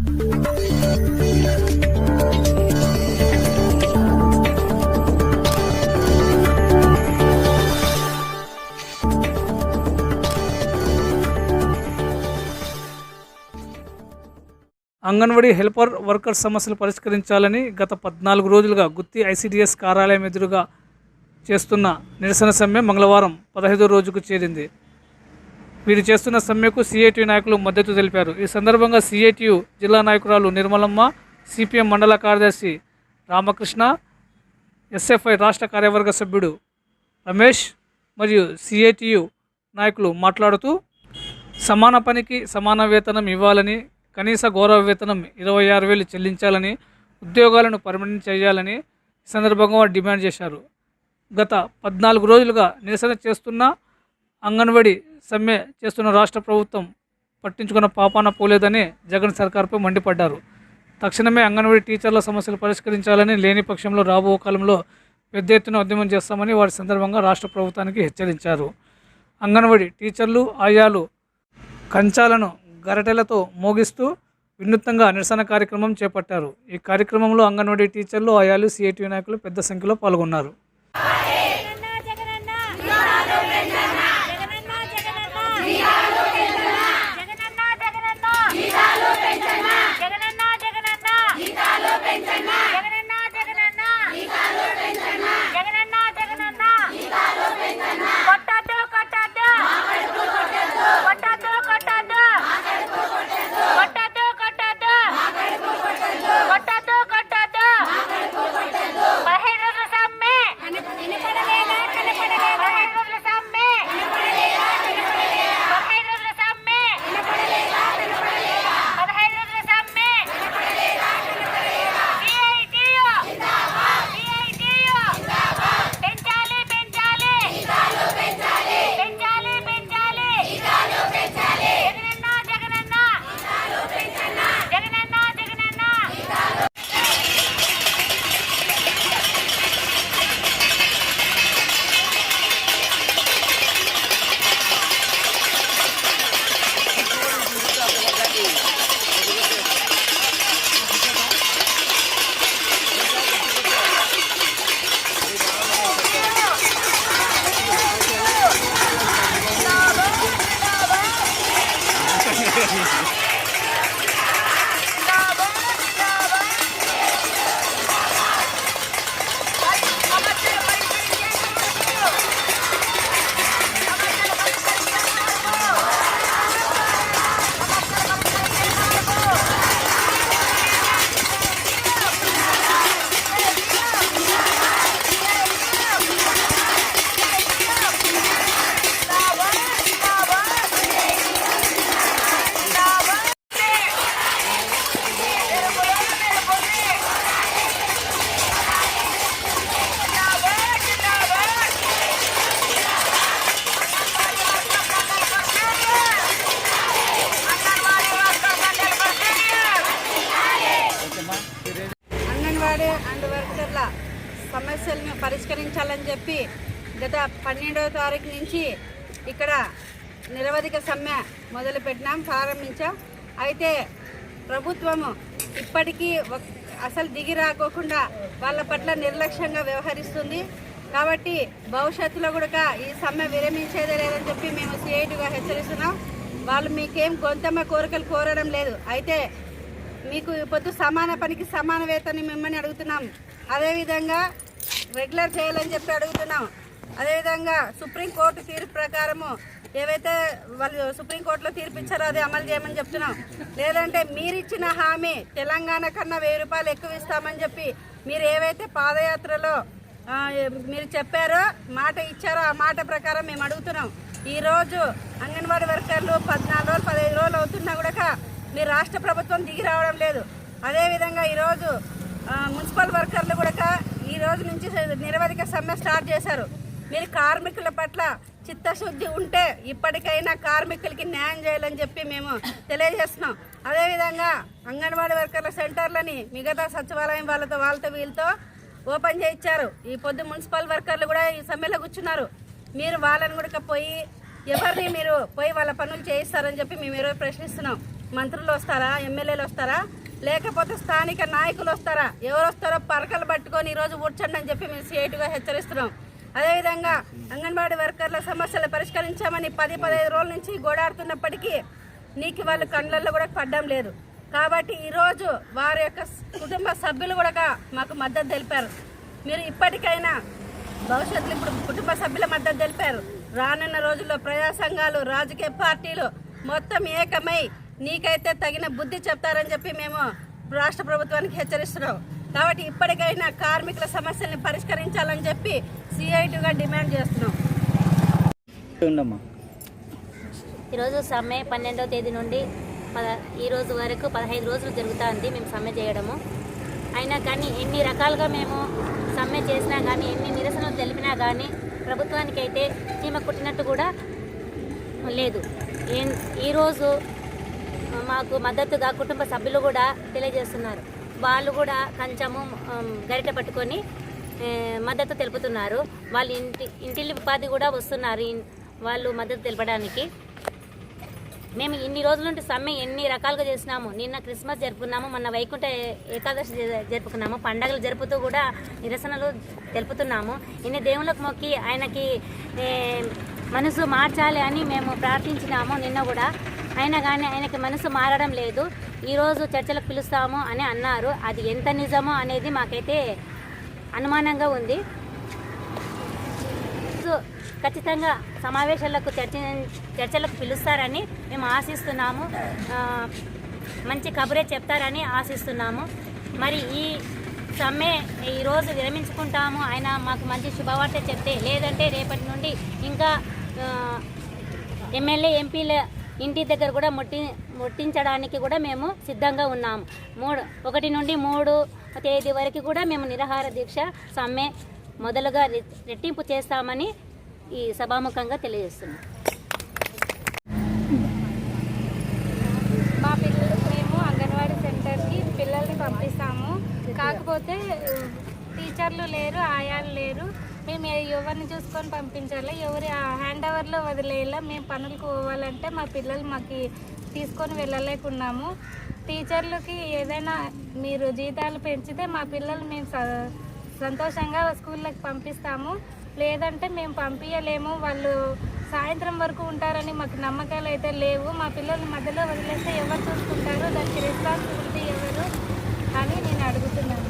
Anganwadi helper worker సమస్యలు పరిష్కరించాలని గత పద్నాలుగు రోజులుగా గుత్తి ఐసిడిఎస్ కార్యాలయం ఎదురుగా చేస్తున్న నిరసన సమ్మె మంగళవారం పదహైదో రోజుకు చేరింది. వీరు చేస్తున్న సమ్మెకు సిఐటియు నాయకులు మద్దతు తెలిపారు. ఈ సందర్భంగా సిఐటియు జిల్లా నాయకురాలు నిర్మలమ్మ సిపిఎం మండల కార్యదర్శి రామకృష్ణ ఎస్ఎఫ్ఐ రాష్ట్ర కార్యవర్గ సభ్యుడు రమేష్ మరియు సిఐటియు నాయకులు మాట్లాడుతూ సమాన పనికి సమాన వేతనం ఇవ్వాలని కనీస గౌరవ వేతనం ఇరవై ఆరు వేలు చెల్లించాలని ఉద్యోగాలను పర్మనెంట్ చేయాలని సందర్భంగా వారు డిమాండ్ చేశారు. గత పద్నాలుగు రోజులుగా నిరసన చేస్తున్న అంగన్వాడీ సమ్మె చేస్తున్న రాష్ట్ర ప్రభుత్వం పట్టించుకున్న పాపాన పోలేదని జగన్ సర్కార్పై మండిపడ్డారు. తక్షణమే అంగన్వాడీ టీచర్ల సమస్యలు పరిష్కరించాలని లేని పక్షంలో రాబో కాలంలో పెద్ద ఎత్తున ఉద్యమం చేస్తామని వారి సందర్భంగా రాష్ట్ర ప్రభుత్వానికి హెచ్చరించారు. అంగన్వాడీ టీచర్లు ఆయాలు కంచాలను గరటెలతో మోగిస్తూ వినూత్నంగా నిరసన కార్యక్రమం చేపట్టారు. ఈ కార్యక్రమంలో అంగన్వాడీ టీచర్లు ఆయాలు సిఐటి నాయకులు పెద్ద సంఖ్యలో పాల్గొన్నారు. Jesus. పరిష్కరించాలని చెప్పి గత పన్నెండవ తారీఖు నుంచి ఇక్కడ నిరవధిక సమ్మె మొదలుపెట్టినాం ప్రారంభించాం. అయితే ప్రభుత్వము ఇప్పటికీ అసలు దిగి రాకోకుండా వాళ్ళ పట్ల నిర్లక్ష్యంగా వ్యవహరిస్తుంది. కాబట్టి భవిష్యత్తులో కూడా ఈ సమ్మె విరమించేదే లేదని చెప్పి మేము సిఐటిగా హెచ్చరిస్తున్నాం. వాళ్ళు మీకేం గొంతమ్మ కోరికలు కోరడం లేదు. అయితే మీకు పొద్దు సమాన పనికి సమాన వేతనం మిమ్మల్ని అడుగుతున్నాం. అదేవిధంగా రెగ్యులర్ చేయాలని చెప్పి అడుగుతున్నాం. అదేవిధంగా సుప్రీంకోర్టు తీర్పు ప్రకారము ఏవైతే వాళ్ళు సుప్రీంకోర్టులో తీర్పు ఇచ్చారో అది అమలు చేయమని చెప్తున్నాం. లేదంటే మీరిచ్చిన హామీ తెలంగాణ కన్నా వెయ్యి రూపాయలు ఎక్కువ ఇస్తామని చెప్పి మీరు ఏవైతే పాదయాత్రలో మీరు చెప్పారో మాట ఇచ్చారో ఆ మాట ప్రకారం మేము అడుగుతున్నాం. ఈరోజు అంగన్వాడీ వర్కర్లు పద్నాలుగు రోజులు పదిహేను రోజులు అవుతున్నా కూడా మీ రాష్ట్ర ప్రభుత్వం దిగి రావడం లేదు. అదేవిధంగా ఈరోజు మున్సిపల్ వర్కర్లు కూడా ఈ రోజు నుంచి నిరవధిక సమ్మె స్టార్ట్ చేశారు. మీరు కార్మికుల పట్ల చిత్తశుద్ధి ఉంటే ఇప్పటికైనా కార్మికులకి న్యాయం చేయాలని చెప్పి మేము తెలియజేస్తున్నాం. అదేవిధంగా అంగన్వాడీ వర్కర్ల సెంటర్లని మిగతా సచివాలయం వాళ్ళతో వాళ్ళతో వీళ్ళతో ఓపెన్ చేయించారు. ఈ పొద్దు మున్సిపల్ వర్కర్లు కూడా ఈ సమ్మెలో కూర్చున్నారు. మీరు వాళ్ళని కూడా పోయి ఎవరిని మీరు పోయి వాళ్ళ పనులు చేయిస్తారని చెప్పి మేము ఈరోజు ప్రశ్నిస్తున్నాం. మంత్రులు వస్తారా? ఎమ్మెల్యేలు వస్తారా? లేకపోతే స్థానిక నాయకులు వస్తారా? ఎవరు వస్తారో పరకలు పట్టుకొని ఈరోజు ఊడ్చండి అని చెప్పి మేము సేటుగా హెచ్చరిస్తున్నాం. అదేవిధంగా అంగన్వాడీ వర్కర్ల సమస్యలు పరిష్కరించామని పది పదహైదు రోజుల నుంచి గోడాడుతున్నప్పటికీ నీకు వాళ్ళు కళ్ళల్లో కూడా పడ్డం లేదు. కాబట్టి ఈరోజు వారి యొక్క కుటుంబ సభ్యులు కూడా మాకు మద్దతు తెలిపారు. మీరు ఇప్పటికైనా భవిష్యత్తులో ఇప్పుడు కుటుంబ సభ్యుల మద్దతు తెలిపారు. రానున్న రోజుల్లో ప్రజా సంఘాలు రాజకీయ పార్టీలు మొత్తం ఏకమై నీకైతే తగిన బుద్ధి చెప్తారని చెప్పి మేము రాష్ట్ర ప్రభుత్వానికి హెచ్చరిస్తున్నాం. కాబట్టి ఇప్పటికైనా కార్మికుల సమస్యల్ని పరిష్కరించాలని చెప్పి సిఐటిగా డిమాండ్ చేస్తున్నాం. ఈరోజు సమ్మె పన్నెండవ తేదీ నుండి పద ఈ రోజు వరకు పదహైదు రోజులు జరుగుతుంది మేము సమ్మె చేయడము. అయినా కానీ ఎన్ని రకాలుగా మేము సమ్మె చేసినా కానీ ఎన్ని నిరసనలు తెలిపినా కానీ ప్రభుత్వానికైతే చీమ కుట్టినట్టు కూడా లేదు. ఏం- ఈరోజు మాకు మద్దతుగా కుటుంబ సభ్యులు కూడా తెలియజేస్తున్నారు. వాళ్ళు కూడా కొంచెము గరిట పట్టుకొని మద్దతు తెలుపుతున్నారు. వాళ్ళు ఇంటి ఇంటిల్లి ఉపాధి కూడా వస్తున్నారు. వాళ్ళు మద్దతు తెలపడానికి. మేము ఇన్ని రోజుల నుండి సమ్మె ఎన్ని రకాలుగా చేసినాము. నిన్న క్రిస్మస్ జరుపుకున్నాము మొన్న వైకుంఠ ఏకాదశి జ- జరుపుకున్నాము. పండగలు జరుపుతూ కూడా నిరసనలు తెలుపుతున్నాము. ఇన్ని దేవుళ్ళకు మొక్కి ఆయనకి మనసు మార్చాలి అని మేము ప్రార్థించినాము నిన్న కూడా. అయినా కానీ ఆయనకి మనసు మారడం లేదు. ఈరోజు చర్చలకు పిలుస్తాము అని అన్నారు. అది ఎంత నిజమో అనేది మాకైతే అనుమానంగా ఉంది. సో ఖచ్చితంగా సమావేశాలకు చర్చ చర్చలకు పిలుస్తారని మేము ఆశిస్తున్నాము. మంచి కబురే చెప్తారని ఆశిస్తున్నాము. మరి ఈ సమ్మె ఈరోజు విరమించుకుంటాము. ఆయన మాకు మంచి శుభవార్త చెప్తే లేదంటే రేపటి నుండి ఇంకా ఎమ్మెల్యే ఎంపీల ఇంటి దగ్గర కూడా ముట్టి ముట్టించడానికి కూడా మేము సిద్ధంగా ఉన్నాము. మూడు ఒకటి నుండి మూడు తేదీ వరకు కూడా మేము నిరాహార దీక్ష సమ్మె మొదలుగా రె- రెట్టింపు చేస్తామని ఈ సభాముఖంగా తెలియజేస్తున్నాం. మా పిల్లలు మేము అంగన్వాడీ సెంటర్కి పిల్లల్ని పంపిస్తాము. కాకపోతే టీచర్లు లేరు ఆయాలు లేరు. మేము ఎవరిని చూసుకొని పంపించాలి? ఎవరి హ్యాండ్ ఓవర్లో వదిలేయాలా? మేము పనులకు పోవాలంటే మా పిల్లలు మాకు తీసుకొని వెళ్ళలేకున్నాము. టీచర్లకి ఏదైనా మీరు జీతాలు పెంచితే మా పిల్లలు మేము స- సంతోషంగా స్కూళ్ళకి పంపిస్తాము. లేదంటే మేము పంపించలేము వాళ్ళు సాయంత్రం వరకు ఉంటారని మాకు నమ్మకాలు అయితే లేవు. మా పిల్లలు మధ్యలో వదిలేస్తే ఎవరు చూసుకుంటారు? దానికి రెస్పాన్సిబిలిటీ ఎవరు? అని నేను అడుగుతున్నాను.